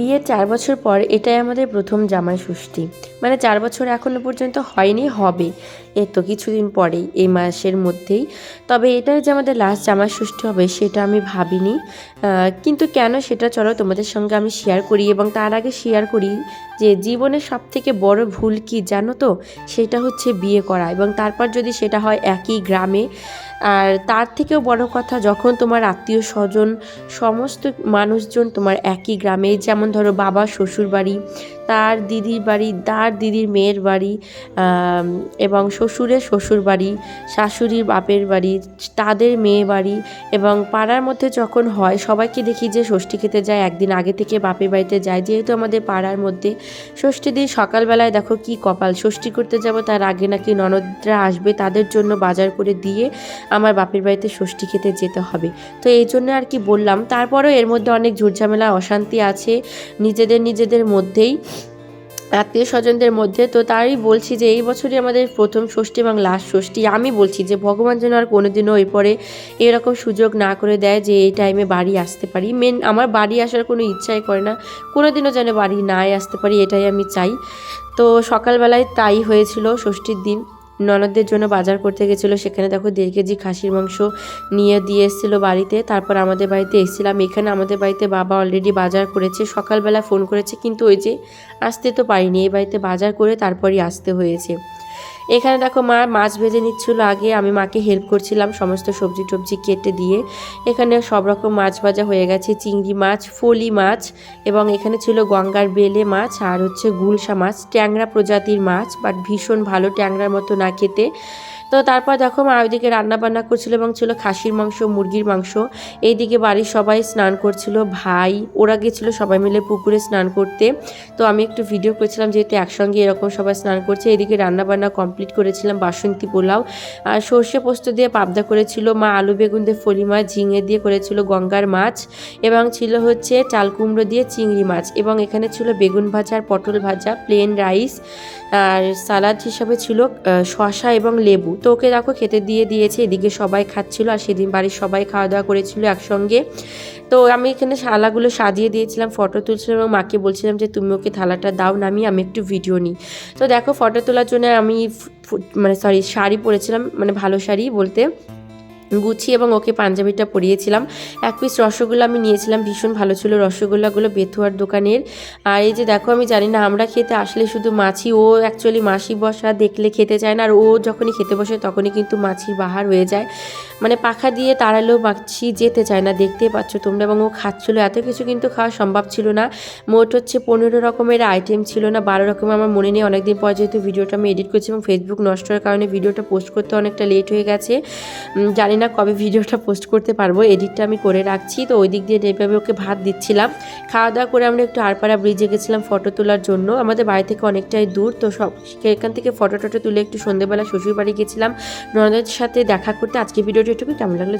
বিয়ের চার বছর পর এটাই আমাদের প্রথম জামাই ষষ্ঠী। মানে চার বছর এখনও পর্যন্ত হয়নি, হবে। এ তো কিছুদিন পরেই, এই মাসের মধ্যেই। তবে এটাই যে আমাদের লাস্ট জামাই ষষ্ঠী হবে, সেটা আমি ভাবিনি। কিন্তু কেন সেটা চলো তোমাদের সঙ্গে আমি শেয়ার করি এবং তার আগে শেয়ার করি যে জীবনের সব থেকে বড় ভুল কি জানো তো? সেটা হচ্ছে বিয়ে করা এবং তারপর যদি সেটা হয় একই গ্রামে। আর তার থেকেও বড় কথা, যখন তোমার আত্মীয় স্বজন, সমস্ত মানুষজন তোমার একই গ্রামে, যেমন ধরো বাবা শ্বশুর বাড়ি তার দিদির বাড়ি, তার দিদির মেয়ের বাড়ি এবং শ্বশুরের শ্বশুর বাড়ি, শাশুড়ির বাপের বাড়ি, তাদের মেয়ে বাড়ি এবং পাড়ার মধ্যে যখন হয়, সবাইকে দেখি যে ষষ্ঠী খেতে যায়, একদিন আগে থেকে বাপের বাড়িতে যায়। যেহেতু আমাদের পাড়ার মধ্যে ষষ্ঠী দিন সকালবেলায় দেখো কি কপাল, ষষ্ঠী করতে যাব তার আগে নাকি ননদরা আসবে, তাদের জন্য বাজার করে দিয়ে আমার বাপের বাড়িতে ষষ্ঠী খেতে যেতে হবে। তো এই জন্য আর কি বললাম। তারপরেও এর মধ্যে অনেক ঝুটঝামেলা, অশান্তি আছে। নিজেদের নিজেদের মধ্যেই আত্মীয় স্বজনদের মধ্যে, তো তারই বলছি যে এই বছরই আমাদের প্রথম ষষ্ঠী এবং লাস্ট ষষ্ঠী। আমি বলছি যে ভগবান যেন আর কোনোদিনও এরপরে এরকম সুযোগ না করে দেয় যে এই টাইমে বাড়ি আসতে পারি। মেন আমার বাড়ি আসার কোনো ইচ্ছাই করে না। কোনোদিনও যেন বাড়ি নাই আসতে পারি, এটাই আমি চাই। তো সকালবেলায় তাই হয়েছিল ষষ্ঠীর দিন। ননদদের জন্য বাজার করতে গেছিল। সেখানে দেখো দেড় কেজি খাসির মাংস নিয়ে দিয়ে এসেছিল বাড়িতে। তারপর আমাদের বাড়িতে এসেছিলাম। এখানে আমাদের বাড়িতে বাবা অলরেডি বাজার করেছে। সকালবেলা ফোন করেছে, কিন্তু ওই যে আসতে তো পারিনি। এই বাড়িতে বাজার করে তারপরই আসতে হয়েছে। এখানে দেখো মা মাছ ভেজে নিচ্ছিল আগে, আমি মাকে হেল্প করছিলাম সমস্ত সবজি টবজি কেটে দিয়ে। এখানে সব রকম মাছ ভাজা হয়ে গেছে, চিংড়ি মাছ, ফলি মাছ এবং এখানে ছিল গঙ্গার বেলে মাছ আর হচ্ছে গুলশা মাছ, ট্যাংরা প্রজাতির মাছ বাট ভীষণ ভালো ট্যাংরার মতো না খেতে। তো তারপর দেখো মা ওইদিকে রান্না বান্না করছিল এবং ছিল খাসির মাংস, মুরগির মাংস। এইদিকে বাড়ির সবাই স্নান করছিল, ভাই, ওরা গেছিল সবাই মিলে পুকুরে স্নান করতে। তো আমি একটু ভিডিও করেছিলাম যেহেতু একসঙ্গে এরকম সবাই স্নান করছে। এদিকে রান্না বান্না কমপ্লিট করেছিলাম বাসন্তী পোলাও। আর সর্ষে পোস্ত দিয়ে পাবদা করেছিল মা, আলু বেগুন দিয়ে ফলি মাছ, ঝিঙে দিয়ে করেছিল গঙ্গার মাছ এবং ছিল হচ্ছে চাল কুমড়ো দিয়ে চিংড়ি মাছ এবং এখানে ছিল বেগুন ভাজা আর পটল ভাজা প্লেন রাইস আর সালাদ হিসাবে ছিল শসা এবং লেবু। তো ওকে দেখো খেতে দিয়ে দিয়েছে, এদিকে সবাই খাচ্ছিল আর সেদিন বাড়ির সবাই খাওয়া দাওয়া করেছিল একসঙ্গে। তো আমি এখানে থালাগুলো সাজিয়ে দিয়েছিলাম ফটো তুলছিলাম এবং মাকে বলছিলাম যে তুমি ওকে থালাটা দাও নামিয়ে আমি একটু ভিডিও নিই। তো দেখো ফটো তোলার জন্য আমি মানে সরি শাড়ি পরেছিলাম মানে ভালো শাড়ি বলতে। গুছিয়ে এবং ওকে পাঞ্জাবিটা পরিয়েছিলাম। এক পিস রসগোল্লা আমি নিয়েছিলাম, ভীষণ ভালো ছিল। রসগোল্লাগুলো বেথুয়ার দোকানের। আর এই যে দেখো, আমি জানি না আমরা খেতে আসলে শুধু মাছি, ও অ্যাকচুয়ালি মাছি বসা দেখলে খেতে চায় না। আর ও যখনই খেতে বসে তখনই কিন্তু মাছির বাহার হয়ে যায়। মানে পাখা দিয়ে তাড়ালেও মাছি যেতে চায় না দেখতেই পাচ্ছ তোমরা। এবং ও খাচ্ছিলো, এত কিছু কিন্তু খাওয়া সম্ভব ছিল না। মোট হচ্ছে পনেরো রকমের আইটেম ছিল না, বারো রকমের আমার মনে নেই। অনেকদিন পর যেহেতু ভিডিওটা আমি এডিট করছি এবং ফেসবুক নষ্ট হওয়ার কারণে ভিডিওটা পোস্ট করতে অনেকটা লেট হয়ে গেছে। জানি না কবে ভিডিওটা পোস্ট করতে পারব এডিটটা আমি করে রাখছি। তো ওই দিক দিয়ে এইভাবে ওকে ভাত দিচ্ছিলাম। খাওয়া দাওয়া করে আমরা একটু আরপাড়া ব্রিজে গেছিলাম ফটো তোলার জন্য। আমাদের বাড়ি থেকে অনেকটাই দূর, তো সব এখান থেকে ফটো টটো তুলে একটু সন্ধেবেলা শ্বশুরবাড়ি গেছিলাম। ননদের সাথে দেখা করতে। আজকে ভিডিওটা একটু কেমন লাগল